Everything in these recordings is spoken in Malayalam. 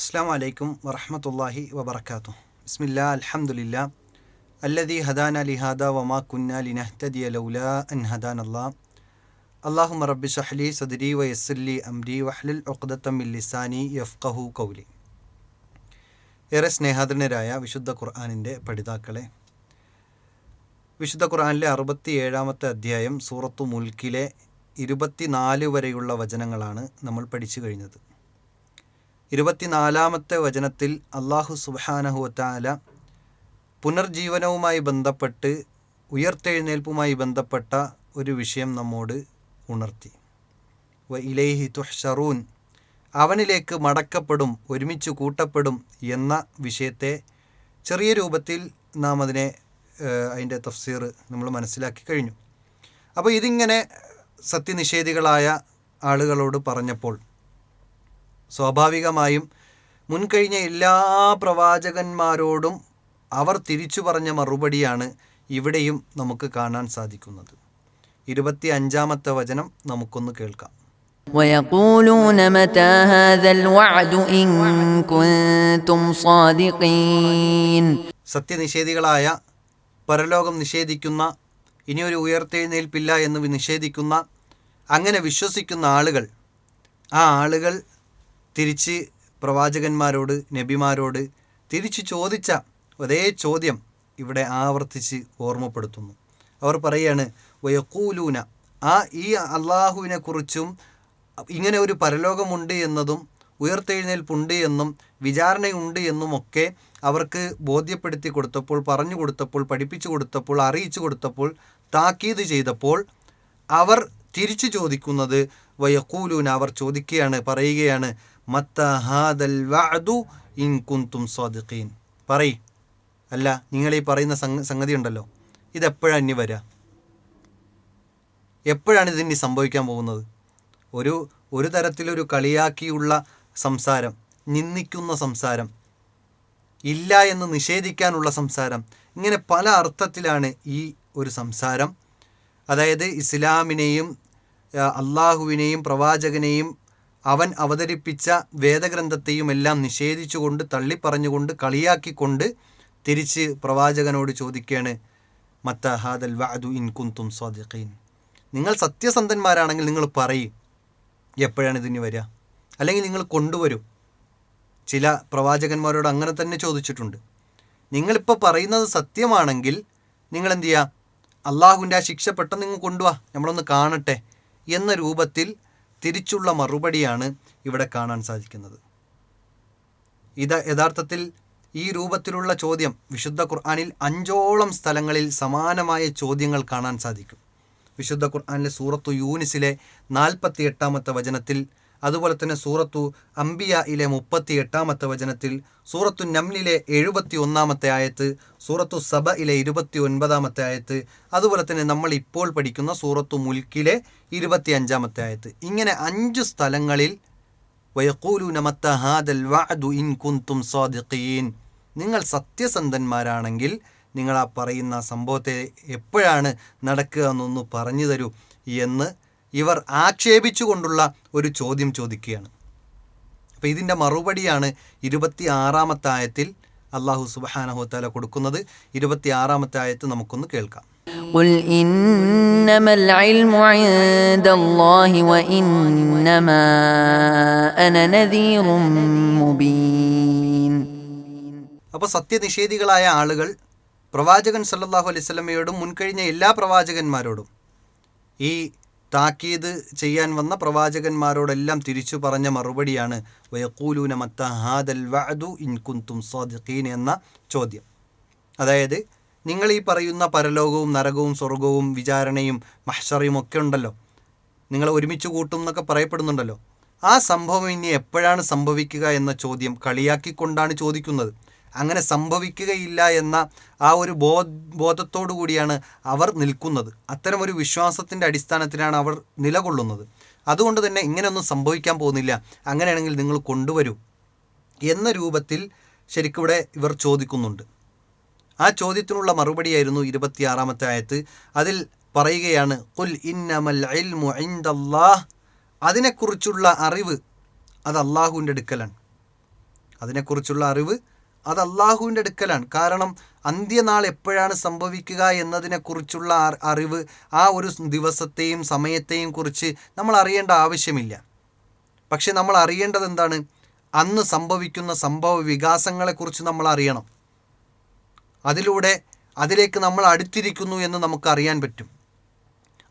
അസ്സാം വലൈക്കും വറഹമത്തല്ലാഹി വബർക്കാത്തു ബിസ്മില്ല അലഹമുല്ല അല്ലദി ഹദാന ലിഹാദ വമാ കുന്ന ലിനഹ്തദിയ ലൗല അൻ ഹദാൻ അല്ലാ അള്ളാഹു റബ്ബി ഷഹ്ലി സദരി വയസ്സല്ലി അംരി വഹ്ലുൽ ഒക്കദത്തമില്ലിസാനി ലിസാനി യഫ്ഖഹു കൗലി ഏറെ സ്നേഹാദരനരായ വിശുദ്ധ ഖുർആാനിന്റെ പഠിതാക്കളെ വിശുദ്ധ ഖുർആാനിലെ അറുപത്തി ഏഴാമത്തെ അധ്യായം സൂറത്തു മുൽക്കിലെ ഇരുപത്തിനാല് വരെയുള്ള വചനങ്ങളാണ് നമ്മൾ പഠിച്ചു കഴിഞ്ഞത്. ഇരുപത്തിനാലാമത്തെ വചനത്തിൽ അള്ളാഹു സുബാനഹുവത്താല പുനർജീവനവുമായി ബന്ധപ്പെട്ട് ഉയർത്തെഴുന്നേൽപ്പുമായി ബന്ധപ്പെട്ട ഒരു വിഷയം നമ്മോട് ഉണർത്തി. വ ഇലൈഹി തുഹ്ഷറൂൻ അവനിലേക്ക് മടക്കപ്പെടും ഒരുമിച്ച് കൂട്ടപ്പെടും എന്ന വിഷയത്തെ ചെറിയ രൂപത്തിൽ നാം അതിനെ അതിന്റെ തഫ്സീർ നമ്മൾ മനസ്സിലാക്കി കഴിഞ്ഞു. അപ്പോൾ ഇതിങ്ങനെ സത്യനിഷേധികളായ ആളുകളോട് പറഞ്ഞപ്പോൾ സ്വാഭാവികമായും മുൻകഴിഞ്ഞ എല്ലാ പ്രവാചകന്മാരോടും അവർ തിരിച്ചു പറഞ്ഞ മറുപടിയാണ് ഇവിടെയും നമുക്ക് കാണാൻ സാധിക്കുന്നത് ഇരുപത്തി അഞ്ചാമത്തെ വചനം നമുക്കൊന്ന് കേൾക്കാം ويقولون متى هذا الوعد إن كنتم صادقين സത്യനിഷേധികളായ പരലോകം നിഷേധിക്കുന്ന ഇനിയൊരു ഉയർത്തെഴുന്നേൽപ്പില്ല എന്ന് വി- നിഷേധിക്കുന്ന അങ്ങനെ വിശ്വസിക്കുന്ന ആളുകൾ ആ ആളുകൾ തിരിച്ച് പ്രവാചകന്മാരോട് നബിമാരോട് തിരിച്ച് ചോദിച്ച അതേ ചോദ്യം ഇവിടെ ആവർത്തിച്ച് ഓർമ്മപ്പെടുത്തുന്നു. അവർ പറയാണ് വയക്കൂലൂന ആ ഈ അള്ളാഹുവിനെ കുറിച്ചും ഇങ്ങനെ ഒരു പരലോകമുണ്ട് എന്നതും ഉയർത്തെഴുന്നേൽപ്പുണ്ട് എന്നും വിചാരണയുണ്ട് എന്നുമൊക്കെ അവർക്ക് ബോധ്യപ്പെടുത്തി കൊടുത്തപ്പോൾ പറഞ്ഞു കൊടുത്തപ്പോൾ പഠിപ്പിച്ചു കൊടുത്തപ്പോൾ അറിയിച്ചു കൊടുത്തപ്പോൾ താക്കീത് ചെയ്തപ്പോൾ അവർ തിരിച്ചു ചോദിക്കുന്നത് വയക്കൂലൂന അവർ ചോദിക്കുകയാണ് പറയുകയാണ് മത്ത ഹാദൽ വഅദു ഇൻ കുന്തും സ്വാദിഖീൻ പറയ്. അല്ല നിങ്ങൾ ഈ പറയുന്ന സംഗ സംഗതി ഉണ്ടല്ലോ ഇതെപ്പോഴാണ് ഇനി വരിക എപ്പോഴാണ് ഇതിനി സംഭവിക്കാൻ പോകുന്നത്? ഒരു ഒരു തരത്തിലൊരു കളിയാക്കിയുള്ള സംസാരം നിന്ദിക്കുന്ന സംസാരം ഇല്ല എന്ന് നിഷേധിക്കാനുള്ള സംസാരം ഇങ്ങനെ പല അർത്ഥത്തിലാണ് ഈ ഒരു സംസാരം. അതായത് ഇസ്ലാമിനെയും അള്ളാഹുവിനെയും പ്രവാചകനെയും അവൻ അവതരിപ്പിച്ച വേദഗ്രന്ഥത്തെയും എല്ലാം നിഷേധിച്ചുകൊണ്ട് തള്ളിപ്പറഞ്ഞുകൊണ്ട് കളിയാക്കിക്കൊണ്ട് തിരിച്ച് പ്രവാചകനോട് ചോദിക്കുകയാണ് മത്തഹാദൽ വഅദു ഇൻ കുന്തും സ്വാദിഖീൻ നിങ്ങൾ സത്യസന്ധന്മാരാണെങ്കിൽ നിങ്ങൾ പറയും എപ്പോഴാണ് ഇതിന് വരിക അല്ലെങ്കിൽ നിങ്ങൾ കൊണ്ടുവരും. ചില പ്രവാചകന്മാരോട് അങ്ങനെ തന്നെ ചോദിച്ചിട്ടുണ്ട്. നിങ്ങളിപ്പോൾ പറയുന്നത് സത്യമാണെങ്കിൽ നിങ്ങൾ എന്ത് ചെയ്യുക? അള്ളാഹുവിന്റെ ആ ശിക്ഷ പെട്ടെന്ന് നിങ്ങൾ കൊണ്ടുവാ നമ്മളൊന്ന് കാണട്ടെ എന്ന രൂപത്തിൽ തിരിച്ചുള്ള മറുപടിയാണ് ഇവിടെ കാണാൻ സാധിക്കുന്നത്. ഇത് യഥാർത്ഥത്തിൽ ഈ രൂപത്തിലുള്ള ചോദ്യം വിശുദ്ധ ഖുർആാനിൽ അഞ്ചോളം സ്ഥലങ്ങളിൽ സമാനമായ ചോദ്യങ്ങൾ കാണാൻ സാധിക്കും. വിശുദ്ധ ഖുർആാനിലെ സൂറത്തു യൂനിസിലെ നാൽപ്പത്തി എട്ടാമത്തെ വചനത്തിൽ അതുപോലെ തന്നെ സൂറത്തു അംബിയയിലെ മുപ്പത്തി എട്ടാമത്തെ വചനത്തിൽ സൂറത്തു നംലിലെ എഴുപത്തി ഒന്നാമത്തെ ആയത്ത് സൂറത്തു സബയിലെ ഇരുപത്തി ഒൻപതാമത്തെ ആയത്ത് അതുപോലെ തന്നെ നമ്മൾ ഇപ്പോൾ പഠിക്കുന്ന സൂറത്തു മുൽക്കിലെ ഇരുപത്തി അഞ്ചാമത്തെ ആയത്ത്. ഇങ്ങനെ അഞ്ച് സ്ഥലങ്ങളിൽ നിങ്ങൾ സത്യസന്ധന്മാരാണെങ്കിൽ നിങ്ങൾ ആ പറയുന്ന സംഭവത്തെ എപ്പോഴാണ് നടക്കുക എന്നൊന്ന് പറഞ്ഞു തരൂ എന്ന് ഇവർ ആക്ഷേപിച്ചുകൊണ്ടുള്ള ഒരു ചോദ്യം ചോദിക്കുകയാണ് അപ്പോൾ ഇതിൻ്റെ മറുപടിയാണ് ഇരുപത്തി ആറാമത്തെ ആയത്തിൽ അള്ളാഹു സുബാനഹുത്താല കൊടുക്കുന്നത് ഇരുപത്തി ആറാമത്തെ ആയത്ത് നമുക്കൊന്ന് കേൾക്കാം قل إنما العلم عند الله وإنما أنا نذير مبين അപ്പോൾ സത്യനിഷേധികളായ ആളുകൾ പ്രവാചകൻ സല്ലല്ലാഹു അലൈഹി സ്വലമയോടും മുൻകഴിഞ്ഞ എല്ലാ പ്രവാചകന്മാരോടും ഈ താക്കീത് ചെയ്യാൻ വന്ന പ്രവാചകന്മാരോടെല്ലാം തിരിച്ചു പറഞ്ഞ മറുപടിയാണ് വയക്കൂലൂന മത്ത ഹാദൽ വഅദു ഇൻ കുന്തും സ്വാദിഖീൻ എന്ന ചോദ്യം. അതായത് നിങ്ങൾ ഈ പറയുന്ന പരലോകവും നരകവും സ്വർഗവും വിചാരണയും മഹ്ഷറയും ഒക്കെ ഉണ്ടല്ലോ. നിങ്ങൾ ഒരുമിച്ച് കൂട്ടും എന്നൊക്കെ പറയപ്പെടുന്നുണ്ടല്ലോ. ആ സംഭവം ഇനി എപ്പോഴാണ് സംഭവിക്കുക എന്ന ചോദ്യം കളിയാക്കിക്കൊണ്ടാണ് ചോദിക്കുന്നത്. അങ്ങനെ സംഭവിക്കുകയില്ല എന്ന ആ ഒരു ബോ ബോധത്തോടു കൂടിയാണ് അവർ നിൽക്കുന്നത്. അത്തരമൊരു വിശ്വാസത്തിന്റെ അടിസ്ഥാനത്തിലാണ് അവർ നിലകൊള്ളുന്നത്. അതുകൊണ്ട് തന്നെ ഇങ്ങനെയൊന്നും സംഭവിക്കാൻ പോകുന്നില്ല. അങ്ങനെയാണെങ്കിൽ നിങ്ങൾ കൊണ്ടുവരൂ എന്ന രൂപത്തിൽ ശരിക്കിവിടെ ഇവർ ചോദിക്കുന്നുണ്ട്. ആ ചോദ്യത്തിനുള്ള മറുപടിയായിരുന്നു ഇരുപത്തിയാറാമത്തെ ആയത്ത്. അതിൽ പറയുകയാണ് കുൽ ഇന്നമൽ അതിനെക്കുറിച്ചുള്ള അറിവ് അത് അള്ളാഹുവിന്റെ അടുക്കലാണ്. അതിനെക്കുറിച്ചുള്ള അറിവ് അത് അള്ളാഹുവിന്റെ അടുക്കലാണ്. കാരണം അന്ത്യനാൾ എപ്പോഴാണ് സംഭവിക്കുക എന്നതിനെക്കുറിച്ചുള്ള അറിവ് ആ ഒരു ദിവസത്തെയും സമയത്തെയും കുറിച്ച് നമ്മൾ അറിയേണ്ട ആവശ്യമില്ല. പക്ഷെ നമ്മൾ അറിയേണ്ടത് എന്താണ്? അന്ന് സംഭവിക്കുന്ന സംഭവ വികാസങ്ങളെക്കുറിച്ച് നമ്മൾ അറിയണം. അതിലൂടെ അതിലേക്ക് നമ്മൾ അടുത്തിരിക്കുന്നു എന്ന് നമുക്ക് അറിയാൻ പറ്റും.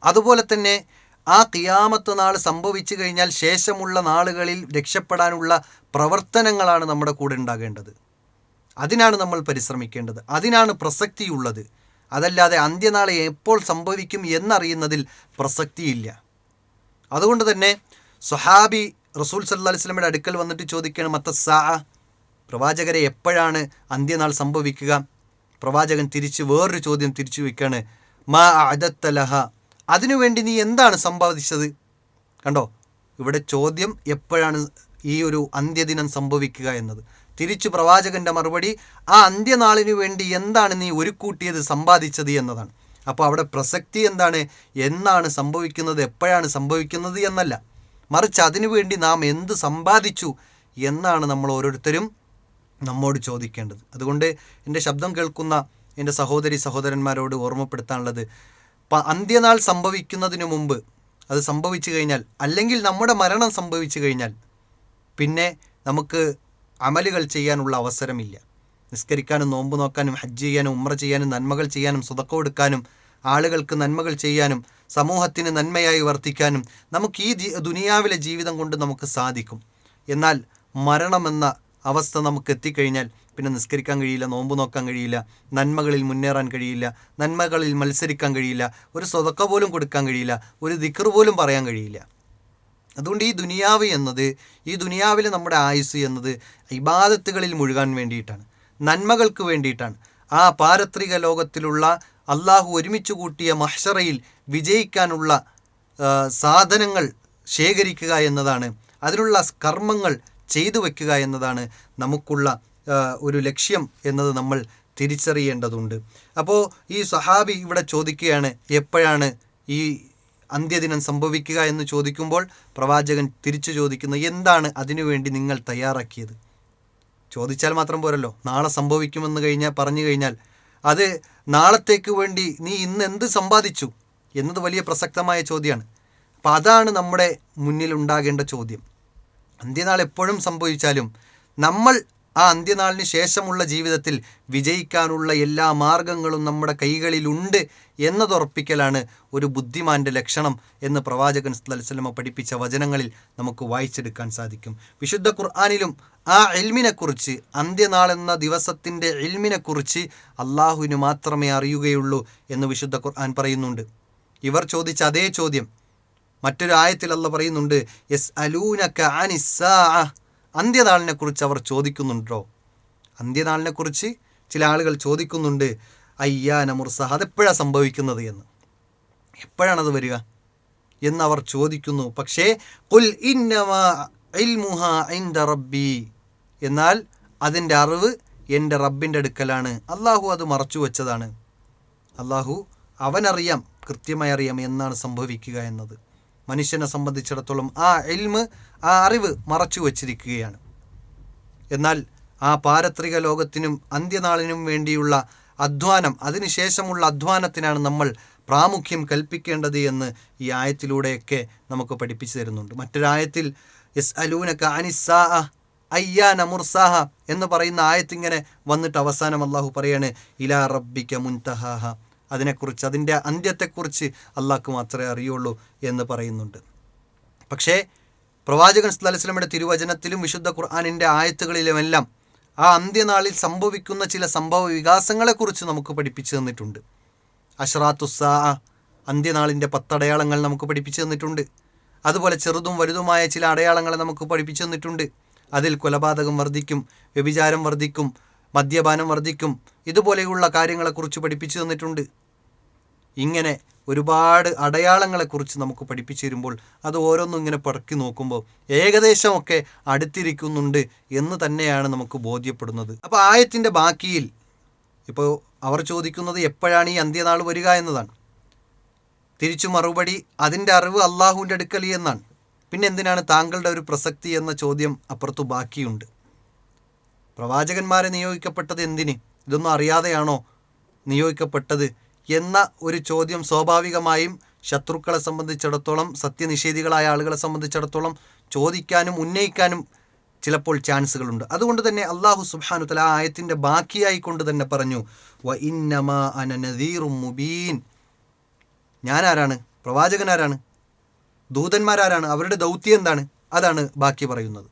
അതുപോലെ തന്നെ ആ കിയാമത്ത് നാൾ സംഭവിച്ചു കഴിഞ്ഞാൽ ശേഷമുള്ള നാളുകളിൽ രക്ഷപ്പെടാനുള്ള പ്രവർത്തനങ്ങളാണ് നമ്മുടെ കൂടെ ഉണ്ടാകേണ്ടത്. അതിനാണ് നമ്മൾ പരിശ്രമിക്കേണ്ടത്. അതിനാണ് പ്രസക്തിയുള്ളത്. അതല്ലാതെ അന്ത്യനാളെ എപ്പോൾ സംഭവിക്കും എന്നറിയുന്നതിൽ പ്രസക്തിയില്ല. അതുകൊണ്ട് തന്നെ സുഹാബി റസൂൽ സല്ലാ വസ്ലമയുടെ അടുക്കൽ വന്നിട്ട് ചോദിക്കുകയാണ് മത്ത സാ പ്രവാചകരെ എപ്പോഴാണ് അന്ത്യനാൾ സംഭവിക്കുക? പ്രവാചകൻ തിരിച്ച് വേറൊരു ചോദ്യം തിരിച്ചു വയ്ക്കുകയാണ് മാ അദത്തലഹ അതിനുവേണ്ടി നീ എന്താണ് സമ്പാദിച്ചത്? കണ്ടോ? ഇവിടെ ചോദ്യം എപ്പോഴാണ് ഈ ഒരു അന്ത്യദിനം സംഭവിക്കുക എന്നത്. തിരിച്ചു പ്രവാചകന്റെ മറുപടി ആ അന്ത്യനാളിനു വേണ്ടി എന്താണ് നീ ഒരുക്കൂട്ടിയത് സമ്പാദിച്ചത് എന്നതാണ്. അപ്പോൾ അവിടെ പ്രസക്തി എന്താണ്? എന്നാണ് സംഭവിക്കുന്നത് എപ്പോഴാണ് സംഭവിക്കുന്നത് എന്നല്ല. മറിച്ച് അതിനുവേണ്ടി നാം എന്ത് സമ്പാദിച്ചു എന്നാണ് നമ്മൾ ഓരോരുത്തരും നമ്മോട് ചോദിക്കേണ്ടത്. അതുകൊണ്ട് എന്റെ ശബ്ദം കേൾക്കുന്ന എന്റെ സഹോദരി സഹോദരന്മാരോട് ഓർമ്മപ്പെടുത്താനുള്ളത് അന്ത്യനാൾ സംഭവിക്കുന്നതിന് മുമ്പ് അത് സംഭവിച്ചു കഴിഞ്ഞാൽ അല്ലെങ്കിൽ നമ്മുടെ മരണം സംഭവിച്ചു കഴിഞ്ഞാൽ പിന്നെ നമുക്ക് അമലുകൾ ചെയ്യാനുള്ള അവസരമില്ല. നിസ്കരിക്കാനും നോമ്പ് നോക്കാനും ഹജ്ജ് ചെയ്യാനും ഉമ്ര ചെയ്യാനും നന്മകൾ ചെയ്യാനും സുതക്കം കൊടുക്കാനും ആളുകൾക്ക് നന്മകൾ ചെയ്യാനും സമൂഹത്തിന് നന്മയായി വർത്തിക്കാനും നമുക്ക് ഈ ദുനിയാവിലെ ജീവിതം കൊണ്ട് നമുക്ക് സാധിക്കും. എന്നാൽ മരണമെന്ന അവസ്ഥ നമുക്ക് എത്തിക്കഴിഞ്ഞാൽ പിന്നെ നിസ്കരിക്കാൻ കഴിയില്ല നോമ്പ് നോക്കാൻ കഴിയില്ല നന്മകളിൽ മുന്നേറാൻ കഴിയില്ല നന്മകളിൽ മത്സരിക്കാൻ കഴിയില്ല ഒരു സ്വതക്ക പോലും കൊടുക്കാൻ കഴിയില്ല ഒരു ദിക്കർ പോലും പറയാൻ കഴിയില്ല. അതുകൊണ്ട് ഈ ദുനിയാവ് എന്നത് ഈ ദുനിയാവിൽ നമ്മുടെ ആയുസ് എന്നത് ഇബാദത്തുകളിൽ മുഴുകാൻ വേണ്ടിയിട്ടാണ് നന്മകൾക്ക് വേണ്ടിയിട്ടാണ്. ആ പാരത്രിക ലോകത്തിലുള്ള അള്ളാഹു ഒരുമിച്ച് കൂട്ടിയ മഹ്ഷറയിൽ വിജയിക്കാനുള്ള സാധനങ്ങൾ ശേഖരിക്കുക എന്നതാണ് അതിനുള്ള കർമ്മങ്ങൾ ചെയ്തു വയ്ക്കുക എന്നതാണ് നമുക്കുള്ള ഒരു ലക്ഷ്യം എന്നത് നമ്മൾ തിരിച്ചറിയേണ്ടതുണ്ട്. അപ്പോൾ ഈ സഹാബി ഇവിടെ ചോദിക്കുകയാണ് എപ്പോഴാണ് ഈ അന്ത്യദിനം സംഭവിക്കുക എന്ന് ചോദിക്കുമ്പോൾ പ്രവാചകൻ തിരിച്ചു ചോദിക്കുന്നു എന്താണ് അതിനുവേണ്ടി നിങ്ങൾ തയ്യാറാക്കിയത്? ചോദിച്ചാൽ മാത്രം പോരല്ലോ. നാളെ സംഭവിക്കുമെന്ന് കഴിഞ്ഞാൽ പറഞ്ഞു കഴിഞ്ഞാൽ അത് നാളത്തേക്ക് വേണ്ടി നീ ഇന്ന് എന്ത് സമ്പാദിച്ചു? എന്നത് വലിയ പ്രസക്തമായ ചോദ്യമാണ് അപ്പം അതാണ് നമ്മുടെ മുന്നിൽ ഉണ്ടാകേണ്ട ചോദ്യം. അന്ത്യനാൾ എപ്പോഴും സംഭവിച്ചാലും നമ്മൾ ആ അന്ത്യനാളിന് ശേഷമുള്ള ജീവിതത്തിൽ വിജയിക്കാനുള്ള എല്ലാ മാർഗങ്ങളും നമ്മുടെ കൈകളിലുണ്ട് എന്നതുറപ്പിക്കലാണ് ഒരു ബുദ്ധിമാന്റെ ലക്ഷണം എന്ന് പ്രവാചകൻ സ്വലമ പഠിപ്പിച്ച വചനങ്ങളിൽ നമുക്ക് വായിച്ചെടുക്കാൻ സാധിക്കും. വിശുദ്ധ ഖുർആാനിലും ആ എൽമിനെക്കുറിച്ച് അന്ത്യനാൾ എന്ന ദിവസത്തിന്റെ എൽമിനെക്കുറിച്ച് അള്ളാഹുവിന് മാത്രമേ അറിയുകയുള്ളൂ എന്ന് വിശുദ്ധ ഖുർആൻ പറയുന്നുണ്ട്. ഇവർ ചോദിച്ച അതേ ചോദ്യം മറ്റൊരു ആയത്തിൽ പറയുന്നുണ്ട് യെസ് അലൂനക്ക അനിസ്സാ അന്ത്യനാളിനെ കുറിച്ച് അവർ ചോദിക്കുന്നുണ്ടോ? അന്ത്യനാളിനെ കുറിച്ച് ചില ആളുകൾ ചോദിക്കുന്നുണ്ട് അയ്യാന മുർസഹ അതെപ്പോഴാണ് സംഭവിക്കുന്നത്? എന്ന്. എപ്പോഴാണത് വരിക? എന്ന് അവർ ചോദിക്കുന്നു. പക്ഷേ കുൽ റബ്ബി. എന്നാൽ അതിന്റെ അറിവ് എന്റെ റബ്ബിന്റെ അടുക്കലാണ്. അള്ളാഹു അത് മറച്ചു വെച്ചതാണ്. അള്ളാഹു അവനറിയാം കൃത്യമായി അറിയാം എന്നാണ് സംഭവിക്കുക എന്നത്. മനുഷ്യനെ സംബന്ധിച്ചിടത്തോളം ആ എൽമ് ആ അറിവ് മറച്ചു വച്ചിരിക്കുകയാണ്. എന്നാൽ ആ പാരത്രിക ലോകത്തിനും അന്ത്യനാളിനും വേണ്ടിയുള്ള അധ്വാനം അതിനുശേഷമുള്ള അധ്വാനത്തിനാണ് നമ്മൾ പ്രാമുഖ്യം കൽപ്പിക്കേണ്ടത് എന്ന് ഈ ആയത്തിലൂടെയൊക്കെ നമുക്ക് പഠിപ്പിച്ചു തരുന്നുണ്ട്. മറ്റൊരായത്തിൽ എസ് അലൂനക്ക അനിസ്സാഹ അയ്യാ നമുർസാഹ എന്ന് പറയുന്ന ആയത്തിങ്ങനെ വന്നിട്ട് അവസാനം അള്ളാഹു പറയാണ് ഇലാ റബ്ബിക്ക മുൻതഹാഹ. അതിനെക്കുറിച്ച് അതിന്റെ അന്ത്യത്തെക്കുറിച്ച് അള്ളാഹ്ക്ക് മാത്രമേ അറിയുള്ളൂ എന്ന് പറയുന്നുണ്ട്. പക്ഷേ പ്രവാചകൻ സ്വലസ്ലമയുടെ തിരുവചനത്തിലും വിശുദ്ധ ഖുർആാനിന്റെ ആയത്തുകളിലുമെല്ലാം ആ അന്ത്യനാളിൽ സംഭവിക്കുന്ന ചില സംഭവ വികാസങ്ങളെക്കുറിച്ച് നമുക്ക് പഠിപ്പിച്ചു തന്നിട്ടുണ്ട്. അഷ്റാത്തുസാ അന്ത്യനാളിന്റെ പത്തടയാളങ്ങൾ നമുക്ക് പഠിപ്പിച്ചു തന്നിട്ടുണ്ട്. അതുപോലെ ചെറുതും വലുതുമായ ചില അടയാളങ്ങളെ നമുക്ക് പഠിപ്പിച്ചു തന്നിട്ടുണ്ട്. അതിൽ കൊലപാതകം വർദ്ധിക്കും വ്യഭിചാരം വർദ്ധിക്കും മദ്യപാനം വർദ്ധിക്കും. ഇതുപോലെയുള്ള കാര്യങ്ങളെക്കുറിച്ച് പഠിപ്പിച്ചു തന്നിട്ടുണ്ട്. ഇങ്ങനെ ഒരുപാട് അടയാളങ്ങളെക്കുറിച്ച് നമുക്ക് പഠിപ്പിച്ചു തരുമ്പോൾ അത് ഓരോന്നും ഇങ്ങനെ പറക്കി നോക്കുമ്പോൾ ഏകദേശമൊക്കെ അടുത്തിരിക്കുന്നുണ്ട് എന്ന് തന്നെയാണ് നമുക്ക് ബോധ്യപ്പെടുന്നത്. അപ്പോൾ ആയത്തിന്റെ ബാക്കിയിൽ ഇപ്പോൾ അവർ ചോദിക്കുന്നത് എപ്പോഴാണ് ഈ അന്ത്യനാൾ വരിക എന്നതാണ്. തിരിച്ചു മറുപടി അതിന്റെ അറിവ് അള്ളാഹുവിന്റെ അടുക്കലി എന്നാണ്. പിന്നെ എന്തിനാണ് താങ്കളുടെ ഒരു പ്രസക്തി എന്ന ചോദ്യം അപ്പുറത്തു ബാക്കിയുണ്ട്. പ്രവാചകന്മാരെ നിയോഗിക്കപ്പെട്ടത് എന്തിന്? ഇതൊന്നും അറിയാതെയാണോ നിയോഗിക്കപ്പെട്ടത്? എന്ന ഒരു ചോദ്യം സ്വാഭാവികമായും ശത്രുക്കളെ സംബന്ധിച്ചിടത്തോളം സത്യനിഷേധികളായ ആളുകളെ സംബന്ധിച്ചിടത്തോളം ചോദിക്കാനും ഉന്നയിക്കാനും ചിലപ്പോൾ ചാൻസുകളുണ്ട്. അതുകൊണ്ട് തന്നെ അള്ളാഹു സുബാനു തല ആ ആയത്തിന്റെ ബാക്കിയായി കൊണ്ട് തന്നെ പറഞ്ഞു വ ഇന്നമാ അന നദീറും മുബീൻ. ഞാനാരാണ്? പ്രവാചകനാരാണ്? ദൂതന്മാരാരാണ്? അവരുടെ ദൗത്യം എന്താണ്? അതാണ് ബാക്കി പറയുന്നത്.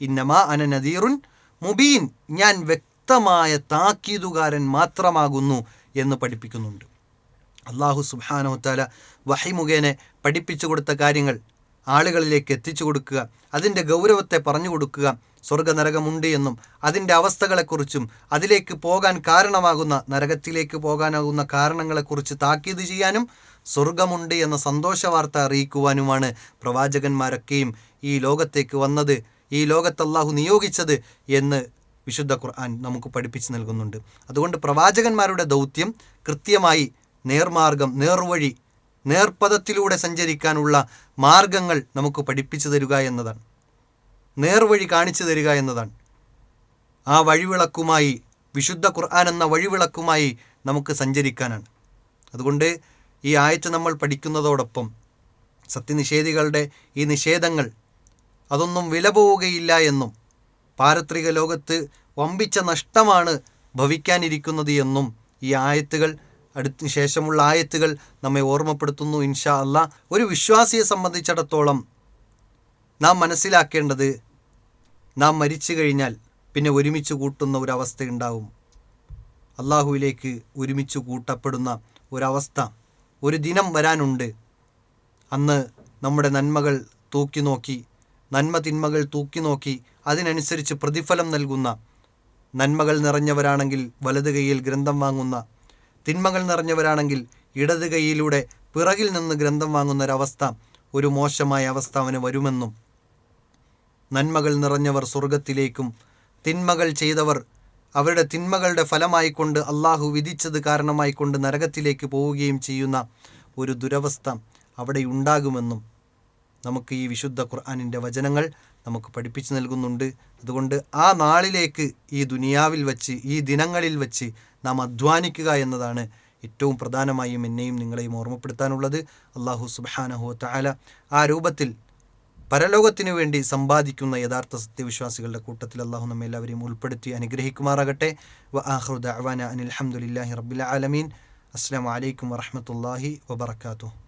ഇന്നമാ അന നദീറുൻ മുബീൻ ഞാൻ വ്യക്തമായ താക്കീതുകാരൻ മാത്രമാകുന്നു എന്ന് പഠിപ്പിക്കുന്നുണ്ട്. അള്ളാഹു സുബാനോത്താല വഹി മുഖേനെ പഠിപ്പിച്ചു കൊടുത്ത കാര്യങ്ങൾ ആളുകളിലേക്ക് എത്തിച്ചു കൊടുക്കുക അതിന്റെ ഗൗരവത്തെ പറഞ്ഞു കൊടുക്കുക സ്വർഗനരകമുണ്ട് എന്നും അതിന്റെ അവസ്ഥകളെക്കുറിച്ചും അതിലേക്ക് പോകാൻ കാരണമാകുന്ന നരകത്തിലേക്ക് പോകാനാകുന്ന കാരണങ്ങളെക്കുറിച്ച് താക്കീത് ചെയ്യാനും സ്വർഗമുണ്ട് എന്ന സന്തോഷ വാർത്ത അറിയിക്കുവാനുമാണ് പ്രവാചകന്മാരൊക്കെയും ഈ ലോകത്തേക്ക് വന്നത്. ഈ ലോകത്ത് അള്ളാഹു നിയോഗിച്ചത് എന്ന് വിശുദ്ധ ഖുർആൻ നമുക്ക് പഠിപ്പിച്ചു നൽകുന്നുണ്ട്. അതുകൊണ്ട് പ്രവാചകന്മാരുടെ ദൗത്യം കൃത്യമായി നേർമാർഗം നേർവഴി നേർപഥത്തിലൂടെ സഞ്ചരിക്കാനുള്ള മാർഗങ്ങൾ നമുക്ക് പഠിപ്പിച്ചു തരിക എന്നതാണ്. നേർവഴി കാണിച്ചു തരിക എന്നതാണ്. ആ വഴിവിളക്കുമായി വിശുദ്ധ ഖുർആൻ എന്ന വഴിവിളക്കുമായി നമുക്ക് സഞ്ചരിക്കാനാണ്. അതുകൊണ്ട് ഈ ആഴ്ച നമ്മൾ പഠിക്കുന്നതോടൊപ്പം സത്യനിഷേധികളുടെ ഈ നിഷേധങ്ങൾ അതൊന്നും വില പോവുകയില്ല എന്നും പാരത്രിക ലോകത്ത് വമ്പിച്ച നഷ്ടമാണ് ഭവിക്കാനിരിക്കുന്നത് എന്നും ഈ ആയത്തുകൾ അടുത്ത ശേഷമുള്ള ആയത്തുകൾ നമ്മെ ഓർമ്മപ്പെടുത്തുന്നു ഇൻഷാ അല്ല ഒരു വിശ്വാസിയെ സംബന്ധിച്ചിടത്തോളം നാം മനസ്സിലാക്കേണ്ടത് നാം മരിച്ചു കഴിഞ്ഞാൽ പിന്നെ ഒരുമിച്ച് കൂട്ടുന്ന ഒരവസ്ഥയുണ്ടാവും അള്ളാഹുവിലേക്ക് ഒരുമിച്ച് കൂട്ടപ്പെടുന്ന ഒരവസ്ഥ ഒരു ദിനം വരാനുണ്ട്. അന്ന് നമ്മുടെ നന്മകൾ തൂക്കി നോക്കി നന്മ തിന്മകൾ തൂക്കി നോക്കി അതിനനുസരിച്ച് പ്രതിഫലം നൽകുന്ന നന്മകൾ നിറഞ്ഞവരാണെങ്കിൽ വലത് കൈയിൽ ഗ്രന്ഥം വാങ്ങുന്ന തിന്മകൾ നിറഞ്ഞവരാണെങ്കിൽ ഇടത് കൈയിലൂടെ പിറകിൽ നിന്ന് ഗ്രന്ഥം വാങ്ങുന്ന ഒരവസ്ഥ ഒരു മോശമായ അവസ്ഥ അവന് വരുമെന്നും നന്മകൾ നിറഞ്ഞവർ സ്വർഗത്തിലേക്കും തിന്മകൾ ചെയ്തവർ അവരുടെ തിന്മകളുടെ ഫലമായിക്കൊണ്ട് അള്ളാഹു വിധിച്ചത് കാരണമായിക്കൊണ്ട് നരകത്തിലേക്ക് പോവുകയും ചെയ്യുന്ന ഒരു ദുരവസ്ഥ അവിടെ ഉണ്ടാകുമെന്നും നമുക്ക് ഈ വിശുദ്ധ ഖുർആാനിന്റെ വചനങ്ങൾ നമുക്ക് പഠിപ്പിച്ചു നൽകുന്നുണ്ട്. അതുകൊണ്ട് ആ നാളിലേക്ക് ഈ ദുനിയാവിൽ വച്ച് ഈ ദിനങ്ങളിൽ വച്ച് നാം അധ്വാനിക്കുക എന്നതാണ് ഏറ്റവും പ്രധാനമായും എന്നെയും നിങ്ങളെയും ഓർമ്മപ്പെടുത്താനുള്ളത്. അള്ളാഹു സുബാനഹു താല ആ രൂപത്തിൽ പരലോകത്തിനു വേണ്ടി സമ്പാദിക്കുന്ന യഥാർത്ഥ സത്യവിശ്വാസികളുടെ കൂട്ടത്തിൽ അള്ളാഹു നമ്മെ എല്ലാവരെയും ഉൾപ്പെടുത്തി അനുഗ്രഹിക്കുമാറാകട്ടെ. വ ആഹ്റുദ് അവാന അനിൽ അഹമ്മദില്ലാഹി റബ്ബിൽ ആലമീൻ. അസ്സാം വലൈക്കും വറഹമത്തല്ലാഹി വബർക്കാത്തു